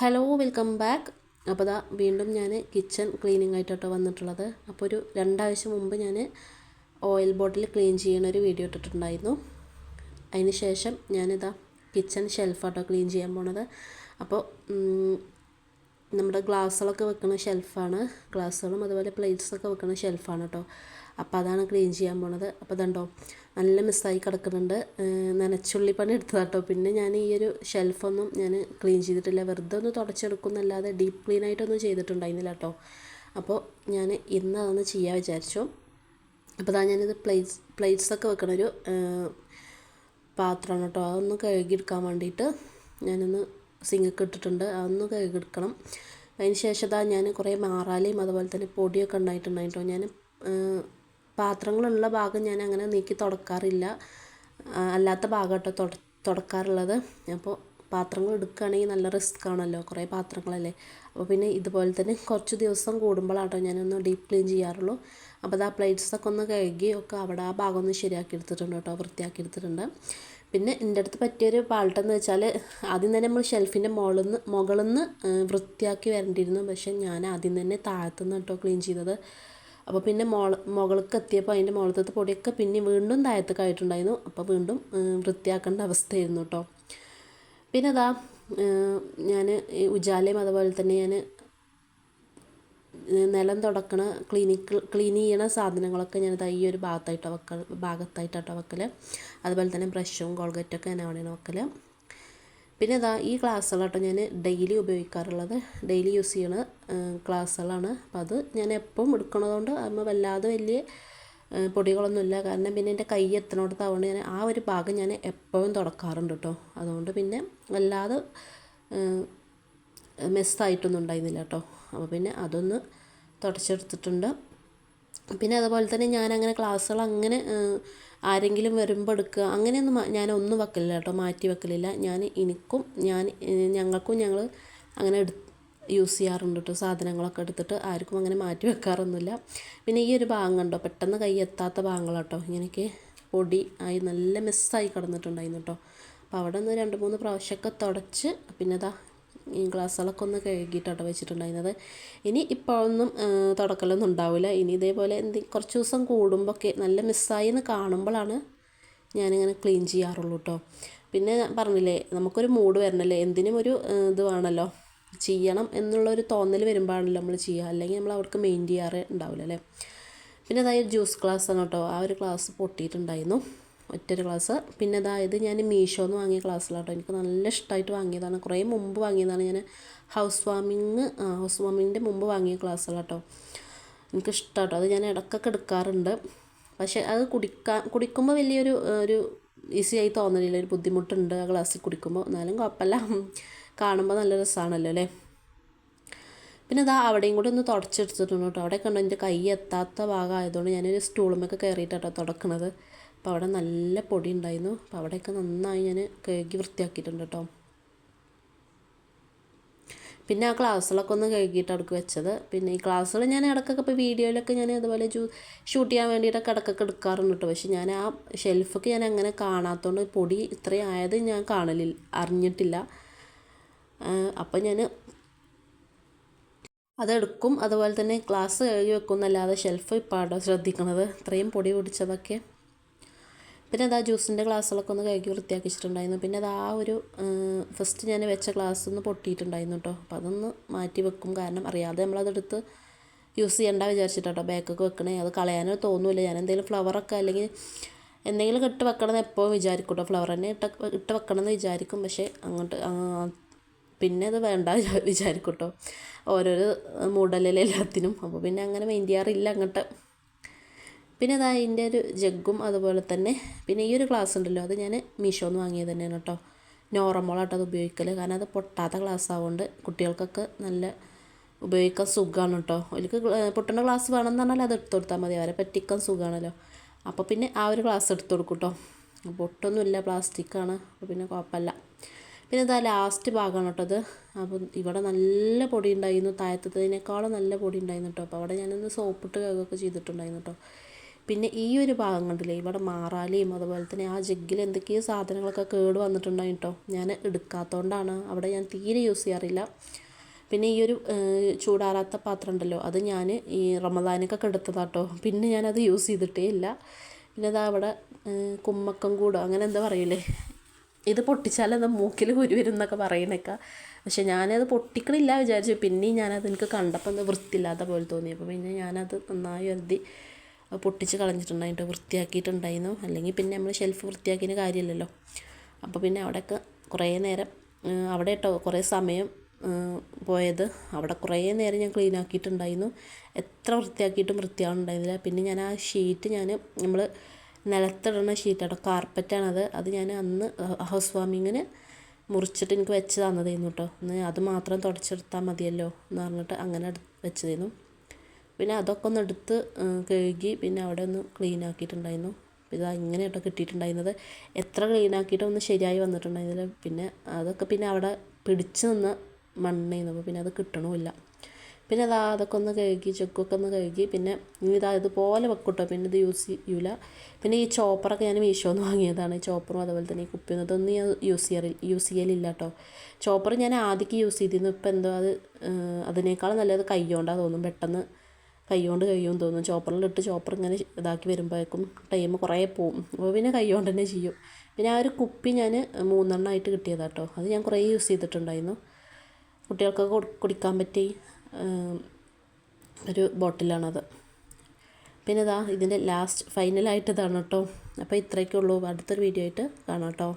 Hello welcome back. അപ്പോൾ ദാ വീണ്ടും ഞാൻ കിച്ചൺ ക്ലീനിങ് ആയിട്ടോ വന്നിട്ടുള്ളത്. അപ്പോൾ ഒരു രണ്ടാഴ്ച മുമ്പ് ഞാൻ ഓയിൽ ബോട്ടിൽ ക്ലീൻ ചെയ്യുന്ന ഒരു വീഡിയോ ഇട്ടിട്ടുണ്ടായിരുന്നു. അതിന് ശേഷം ഞാനിതാ കിച്ചൺ ഷെൽഫാട്ടോ ക്ലീൻ ചെയ്യാൻ പോണത്. അപ്പോൾ നമ്മുടെ ഗ്ലാസ്സുകളൊക്കെ വെക്കുന്ന ഷെൽഫാണ്. ഗ്ലാസ്സുകളും അതുപോലെ പ്ലേറ്റ്സൊക്കെ വെക്കുന്ന ഷെൽഫാണ് കേട്ടോ. അപ്പോൾ അതാണ് ക്ലീൻ ചെയ്യാൻ പോണത്. അപ്പോൾ ഇതുണ്ടോ നല്ല മിസ്സായി കിടക്കുന്നുണ്ട്. നനച്ചുള്ളി പണി എടുത്തതാട്ടോ. പിന്നെ ഞാൻ ഈ ഒരു ഷെൽഫൊന്നും ഞാൻ ക്ലീൻ ചെയ്തിട്ടില്ല. വെറുതെ ഒന്ന് തുടച്ചെടുക്കുന്നല്ലാതെ ഡീപ്പ് ക്ലീൻ ആയിട്ടൊന്നും ചെയ്തിട്ടുണ്ടായിരുന്നില്ല കേട്ടോ അപ്പോൾ ഞാൻ ഇന്ന് അതൊന്ന് ചെയ്യാൻ വിചാരിച്ചു. അപ്പോൾ അതാ ഞാനിത് പ്ലേറ്റ്സ് ഒക്കെ ഒരു പാത്രമാണ് കേട്ടോ അതൊന്ന് കഴുകിയെടുക്കാൻ വേണ്ടിയിട്ട് ഞാനൊന്ന് സിങ്കൊക്കെ ഇട്ടിട്ടുണ്ട്. അതൊന്ന് കഴുകിയെടുക്കണം. അതിന് ശേഷം ഇതാ ഞാൻ കുറേ മാറാലയും അതുപോലെ തന്നെ പൊടിയൊക്കെ ഉണ്ടായിട്ടുണ്ടായിട്ടോ ഞാൻ പാത്രങ്ങളുള്ള ഭാഗം ഞാൻ അങ്ങനെ നീക്കി തുടക്കാറില്ല. അല്ലാത്ത ഭാഗം കേട്ടോ തുട തുടക്കാറുള്ളത്. അപ്പോൾ പാത്രങ്ങൾ എടുക്കുകയാണെങ്കിൽ നല്ല റിസ്ക് ആണല്ലോ കുറേ പാത്രങ്ങളല്ലേ. അപ്പോൾ പിന്നെ ഇതുപോലെ തന്നെ കുറച്ച് ദിവസം കൂടുമ്പോഴാട്ടോ ഞാനൊന്ന് ഡീപ്പ് ക്ലീൻ ചെയ്യാറുള്ളൂ. അപ്പോൾ അത് ആ പ്ലേറ്റ്സൊക്കെ ഒന്ന് കഴുകി ഒക്കെ അവിടെ ആ ഭാഗം ഒന്ന് ശരിയാക്കി എടുത്തിട്ടുണ്ട് കേട്ടോ വൃത്തിയാക്കി എടുത്തിട്ടുണ്ട്. പിന്നെ എന്റെ അടുത്ത് പറ്റിയൊരു പാൾട്ടെന്ന് വെച്ചാൽ ആദ്യം തന്നെ നമ്മൾ ഷെൽഫിന്റെ മുകളിൽ നിന്ന് മുകളിൽ നിന്ന് വൃത്തിയാക്കി വരേണ്ടിയിരുന്നു. പക്ഷേ ഞാൻ ആദ്യം തന്നെ താഴത്തുനിന്ന് കേട്ടോ ക്ലീൻ ചെയ്തത്. അപ്പോൾ പിന്നെ മോൾ മുകൾക്ക് എത്തിയപ്പോൾ അതിന്റെ മുകളിലത്തെ പൊടിയൊക്കെ പിന്നെ വീണ്ടും താഴത്തേക്കായിട്ടുണ്ടായിരുന്നു. അപ്പോൾ വീണ്ടും വൃത്തിയാക്കേണ്ട അവസ്ഥയായിരുന്നു കേട്ടോ പിന്നെ അതാ ഞാൻ ഉജാലയും അതുപോലെ തന്നെ ഞാൻ നിലം തുടക്കണ ക്ലീനിക്ക് ക്ലീൻ ചെയ്യണ സാധനങ്ങളൊക്കെ ഞാൻ ഈ ഒരു ഭാഗത്തായിട്ടോ വെക്കൽ ഭാഗത്തായിട്ടോ വെക്കൽ അതുപോലെ തന്നെ ബ്രഷും കോൾഗേറ്റൊക്കെ ഞാൻ അവിടെയാണ് വെക്കൽ പിന്നെ ഇതാ ഈ ഗ്ലാസ്സുകളാട്ടോ ഞാൻ ഡെയിലി ഉപയോഗിക്കാറുള്ളത്. ഡെയിലി യൂസ് ചെയ്യണ ഗ്ലാസ്സുകളാണ് അപ്പോൾ അത് ഞാൻ എപ്പം എടുക്കണതുകൊണ്ട് അമ്മ വല്ലാതെ വലിയ പൊടികളൊന്നുമില്ല. കാരണം പിന്നെ എന്റെ കൈ എത്തണോടത്താവുകൊണ്ട് ഞാൻ ആ ഒരു ഭാഗം ഞാൻ എപ്പോഴും തുടക്കാറുണ്ട് കേട്ടോ അതുകൊണ്ട് പിന്നെ വല്ലാതെ മെസ്സായിട്ടൊന്നും ഉണ്ടായിരുന്നില്ല കേട്ടോ അപ്പോൾ പിന്നെ അതൊന്ന് തുടച്ചെടുത്തിട്ടുണ്ട്. പിന്നെ അതുപോലെ തന്നെ ഞാൻ അങ്ങനെ ക്ലാസ്സുകൾ അങ്ങനെ ആരെങ്കിലും വരുമ്പോൾ എടുക്കുക അങ്ങനെയൊന്നും ഞാൻ ഒന്നും വെക്കലില്ല കേട്ടോ മാറ്റി വെക്കലില്ല. ഞാൻ എനിക്കും ഞാൻ ഞങ്ങൾക്കും ഞങ്ങൾ അങ്ങനെ എടു യൂസ് ചെയ്യാറുണ്ട് കേട്ടോ സാധനങ്ങളൊക്കെ എടുത്തിട്ട് ആർക്കും അങ്ങനെ മാറ്റി വെക്കാറൊന്നുമില്ല. പിന്നെ ഈ ഒരു ഭാഗം കണ്ടോ പെട്ടെന്ന് കൈ എത്താത്ത ഭാഗങ്ങളാട്ടോ ഇങ്ങനെയൊക്കെ പൊടി ആയി നല്ല മിസ്സായി കിടന്നിട്ടുണ്ടായിരുന്നു കേട്ടോ. അപ്പോൾ അവിടെ നിന്ന് രണ്ട് മൂന്ന് പ്രാവശ്യമൊക്കെ തുടച്ച് പിന്നെ അതാ ഗ്ലാസ്സുകളൊക്കെ ഒന്ന് കഴുകിയിട്ടാണ് വെച്ചിട്ടുണ്ടായിരുന്നത്. ഇനി ഇപ്പോഴൊന്നും തുടക്കലൊന്നും ഉണ്ടാവില്ല ഇനി ഇതേപോലെ എന്ത് കുറച്ച് ദിവസം കൂടുമ്പോഴൊക്കെ നല്ല മിസ്സായി എന്ന് കാണുമ്പോഴാണ് ഞാനിങ്ങനെ ക്ലീൻ ചെയ്യാറുള്ളൂ കേട്ടോ പിന്നെ പറഞ്ഞില്ലേ നമുക്കൊരു മൂഡ് വരണല്ലേ? എന്തിനും ഒരു ഇത് വേണമല്ലോ ചെയ്യണം എന്നുള്ളൊരു തോന്നൽ വരുമ്പോഴാണല്ലോ നമ്മൾ ചെയ്യുക അല്ലെങ്കിൽ നമ്മൾ അവർക്ക് മെയിൻ ചെയ്യാറ് ഉണ്ടാവില്ല അല്ലേ പിന്നെ അതായത് ജ്യൂസ് ക്ലാസ് ആണ് കേട്ടോ. ആ ഒരു ക്ലാസ് പൊട്ടിയിട്ടുണ്ടായിരുന്നു. ഒറ്റൊരു ക്ലാസ്. പിന്നെ അതായത് ഞാൻ മീഷോന്ന് വാങ്ങിയ ക്ലാസ്സിലാട്ടോ. എനിക്ക് നല്ല ഇഷ്ടമായിട്ട് വാങ്ങിയതാണ്. കുറേ മുമ്പ് വാങ്ങിയതാണ് ഞാൻ. ഹൗസ് വാമിങ് ഹൗസ് വാമിങ്ങിന്റെ മുമ്പ് വാങ്ങിയ ക്ലാസ്സുകളാട്ടോ. എനിക്ക് ഇഷ്ടമാട്ടോ അത് ഞാൻ ഇടക്കൊക്കെ എടുക്കാറുണ്ട്. പക്ഷേ അത് കുടിക്കാൻ കുടിക്കുമ്പോൾ വലിയൊരു ഒരു ഈസി ആയി തോന്നലില്ല. ഒരു ബുദ്ധിമുട്ടുണ്ട് ആ ക്ലാസ്സിൽ കുടിക്കുമ്പോൾ. എന്നാലും കുഴപ്പമില്ല. കാണുമ്പോൾ നല്ല രസമാണല്ലോ അല്ലേ? പിന്നെ ഇതാ അവിടെയും കൂടി ഒന്ന് തുടച്ചെടുത്തിട്ടുണ്ട് കേട്ടോ. അവിടെ കണ്ടോ? എന്റെ കൈ എത്താത്ത ഭാഗമായതുകൊണ്ട് ഞാനൊരു സ്റ്റൂളുമൊക്കെ കയറിയിട്ടാട്ടോ തുടക്കുന്നത് അപ്പോൾ അവിടെ നല്ല പൊടി ഉണ്ടായിരുന്നു അപ്പോൾ അവിടെയൊക്കെ നന്നായി ഞാൻ കഴുകി വൃത്തിയാക്കിയിട്ടുണ്ട് കേട്ടോ പിന്നെ ആ ക്ലാസ്സുകളൊക്കെ ഒന്ന് കഴുകിയിട്ട് അടുക്ക് വെച്ചത്. പിന്നെ ഈ ക്ലാസ്സുകൾ ഞാൻ ഇടയ്ക്കൊക്കെ ഇപ്പോൾ വീഡിയോയിലൊക്കെ ഞാൻ അതുപോലെ ജൂ ഷൂട്ട് ചെയ്യാൻ വേണ്ടിയിട്ടൊക്കെ ഇടയ്ക്കൊക്കെ എടുക്കാറുണ്ട് കേട്ടോ പക്ഷേ ഞാൻ ആ ഷെൽഫൊക്കെ ഞാൻ അങ്ങനെ കാണാത്തതുകൊണ്ട് പൊടി ഇത്രയും ആയത് ഞാൻ കാണലില്ല അറിഞ്ഞിട്ടില്ല. അപ്പം ഞാൻ അതെടുക്കും. അതുപോലെ തന്നെ ക്ലാസ് കഴുകി വെക്കും എന്നല്ലാതെ ഷെൽഫ് ഇപ്പാടോ ശ്രദ്ധിക്കണത്. ഇത്രയും പൊടി പിടിച്ചതൊക്കെ. പിന്നെ അത് ആ ജ്യൂസിന്റെ ഗ്ലാസ്സുകളൊക്കെ ഒന്ന് കഴുകി വൃത്തിയാക്കി വെച്ചിട്ടുണ്ടായിരുന്നു പിന്നെ അത് ആ ഒരു ഫസ്റ്റ് ഞാൻ വെച്ച ഗ്ലാസ് ഒന്ന് പൊട്ടിയിട്ടുണ്ടായിരുന്നു കേട്ടോ അപ്പോൾ അതൊന്ന് മാറ്റി വെക്കും. കാരണം അറിയാതെ നമ്മളതെടുത്ത് യൂസ് ചെയ്യേണ്ട വിചാരിച്ചിട്ടോ ബാക്കൊക്കെ വെക്കണേ. അത് കളയാനോ തോന്നില്ല. ഞാൻ എന്തെങ്കിലും ഫ്ലവറൊക്കെ അല്ലെങ്കിൽ എന്തെങ്കിലും ഇട്ട് വെക്കണമെന്ന് എപ്പോഴും വിചാരിക്കും കേട്ടോ ഫ്ലവർ തന്നെ ഇട്ട് ഇട്ട് വെക്കണമെന്ന് വിചാരിക്കും. പക്ഷേ അങ്ങോട്ട് പിന്നെ അത് വേണ്ട വിചാരിക്കും കേട്ടോ ഓരോരോ മൂടലിൽ എല്ലാത്തിനും. അപ്പോൾ പിന്നെ അങ്ങനെ മെയിൻ ചെയ്യാറില്ല അങ്ങോട്ട്. പിന്നെ അതാ അതിന്റെ ഒരു ജഗ്ഗും അതുപോലെ തന്നെ പിന്നെ ഈ ഒരു ഗ്ലാസ് ഉണ്ടല്ലോ അത് ഞാൻ മീഷോന്ന് വാങ്ങിയത് തന്നെയാണ് കേട്ടോ. നോർമലായിട്ട് അത് ഉപയോഗിക്കൽ കാരണം അത് പൊട്ടാത്ത ഗ്ലാസ് ആവുകൊണ്ട് കുട്ടികൾക്കൊക്കെ നല്ല ഉപയോഗിക്കാൻ സുഖമാണ് കേട്ടോ. അവർക്ക് പൊട്ടുന്ന ഗ്ലാസ് വേണമെന്ന് പറഞ്ഞാൽ അത് എടുത്തു കൊടുത്താൽ മതി. അവരെ പറ്റിക്കാൻ സുഖമാണല്ലോ അപ്പോൾ പിന്നെ ആ ഒരു ഗ്ലാസ് എടുത്തു കൊടുക്കും കേട്ടോ പൊട്ടൊന്നുമില്ല പ്ലാസ്റ്റിക്കാണ് അപ്പോൾ പിന്നെ കുഴപ്പമില്ല പിന്നെ ഇതാ ലാസ്റ്റ് ഭാഗമാണ് കേട്ടോ അത് അപ്പം ഇവിടെ നല്ല പൊടി ഉണ്ടായിരുന്നു. താഴത്തതിനേക്കാളും നല്ല പൊടി ഉണ്ടായിരുന്നു കേട്ടോ അപ്പോൾ അവിടെ ഞാനൊന്ന് സോപ്പിട്ട് കഴുകൊക്കെ ചെയ്തിട്ടുണ്ടായിരുന്നു കേട്ടോ പിന്നെ ഈ ഒരു ഭാഗം കണ്ടില്ലേ ഇവിടെ മാറാലിയും അതുപോലെ തന്നെ ആ ജഗ്ഗിൽ എന്തൊക്കെയോ സാധനങ്ങളൊക്കെ കേട് വന്നിട്ടുണ്ടായി കേട്ടോ ഞാൻ എടുക്കാത്തതുകൊണ്ടാണ് അവിടെ ഞാൻ തീരെ യൂസ് ചെയ്യാറില്ല. പിന്നെ ഈ ഒരു ചൂടാറാത്ത പാത്രം ഉണ്ടല്ലോ അത് ഞാൻ ഈ റമദാനൊക്കെ എടുത്തതാട്ടോ പിന്നെ ഞാനത് യൂസ് ചെയ്തിട്ടേ ഇല്ല. പിന്നെ അതാ അവിടെ കുമ്മക്കം കൂടോ അങ്ങനെ എന്താ പറയില്ലേ ഇത് പൊട്ടിച്ചാൽ എന്താ മൂക്കിൽ കുരു വരും എന്നൊക്കെ പറയണേക്ക. പക്ഷെ ഞാനത് പൊട്ടിക്കണില്ല വിചാരിച്ചു. പിന്നെയും ഞാനത് എനിക്ക് കണ്ടപ്പോൾ എന്താ വൃത്തിയില്ലാത്ത പോലെ തോന്നി. അപ്പോൾ പിന്നെ ഞാനത് നന്നായി എഴുതി പൊട്ടിച്ച് കളഞ്ഞിട്ടുണ്ടായിട്ട് വൃത്തിയാക്കിയിട്ടുണ്ടായിരുന്നു. അല്ലെങ്കിൽ പിന്നെ നമ്മൾ ഷെൽഫ് വൃത്തിയാക്കിയതിന് കാര്യമില്ലല്ലോ. അപ്പോൾ പിന്നെ അവിടെയൊക്കെ കുറേ നേരം അവിടെ കേട്ടോ കുറേ സമയം പോയത്. അവിടെ കുറേ നേരം ഞാൻ ക്ലീൻ ആക്കിയിട്ടുണ്ടായിരുന്നു. എത്ര വൃത്തിയാക്കിയിട്ടും വൃത്തിയാവുന്നുണ്ടായിരുന്നില്ല പിന്നെ ഞാൻ ആ ഷീറ്റ് ഞാൻ നമ്മൾ നിലത്തിടുന്ന ഷീറ്റാട്ടോ കാർപ്പറ്റാണത് അത്. ഞാൻ അന്ന് ഹൗസ് വാമിങ്ങിന് മുറിച്ചിട്ട് എനിക്ക് വെച്ച് തന്നതായിരുന്നു കേട്ടോ അത് മാത്രം തുടച്ചെടുത്താൽ മതിയല്ലോ എന്ന് പറഞ്ഞിട്ട് അങ്ങനെ വെച്ചതായിരുന്നു. പിന്നെ അതൊക്കെ ഒന്ന് എടുത്ത് കഴുകി പിന്നെ അവിടെ ഒന്ന് ക്ലീൻ ആക്കിയിട്ടുണ്ടായിരുന്നു. ഇതാ ഇങ്ങനെ കേട്ടോ കിട്ടിയിട്ടുണ്ടായിരുന്നത്. എത്ര ക്ലീൻ ആക്കിയിട്ടും ഒന്ന് ശരിയായി വന്നിട്ടുണ്ടായിരുന്നില്ല. പിന്നെ അതൊക്കെ പിന്നെ അവിടെ പിടിച്ച് നിന്ന് മണ്ണായിരുന്നു. അപ്പോൾ പിന്നെ അത് കിട്ടണമില്ല. പിന്നെ അതാ അതൊക്കെ ഒന്ന് കഴുകി ചെക്കൊക്കെ ഒന്ന് കഴുകി പിന്നെ ഇതാ ഇതുപോലെ വെക്കൂട്ടോ. പിന്നെ ഇത് യൂസ് ചെയ്യൂല. പിന്നെ ഈ ചോപ്പറൊക്കെ ഞാൻ മീഷോന്ന് വാങ്ങിയതാണ്. ചോപ്പറും അതുപോലെ തന്നെ ഈ കുപ്പിയൊന്നും ഇതൊന്നും ഞാൻ യൂസ് ചെയ്യാറില്ല യൂസ് ചെയ്യലില്ല കേട്ടോ ചോപ്പർ ഞാൻ ആദ്യമൊക്കെ യൂസ് ചെയ്തിരുന്നു. ഇപ്പം എന്തോ അത് അതിനേക്കാൾ നല്ലത് കൈകൊണ്ടാണ് തോന്നും പെട്ടെന്ന് കൈകൊണ്ട് കഴിയുമെന്ന് തോന്നും ചോപ്പറിലിട്ട് ചോപ്പർ ഇങ്ങനെ ഇതാക്കി വരുമ്പോഴേക്കും ടൈം കുറേ പോവും. അപ്പോൾ പിന്നെ കൈകൊണ്ട് തന്നെ ചെയ്യും. പിന്നെ ആ ഒരു കുപ്പി ഞാൻ മൂന്നെണ്ണമായിട്ട് കിട്ടിയതാട്ടോ. അത് ഞാൻ കുറേ യൂസ് ചെയ്തിട്ടുണ്ടായിരുന്നു. കുട്ടികൾക്കൊക്കെ കുടിക്കാൻ പറ്റി ഒരു ബോട്ടിലാണത്. പിന്നെ ഇതാ ഇതിന്റെ ലാസ്റ്റ് ഫൈനലായിട്ട് ഇതാണ് കേട്ടോ. അപ്പോൾ ഇത്രയൊക്കെ ഉള്ളൂ. അടുത്തൊരു വീഡിയോ ആയിട്ട് കാണാം കേട്ടോ.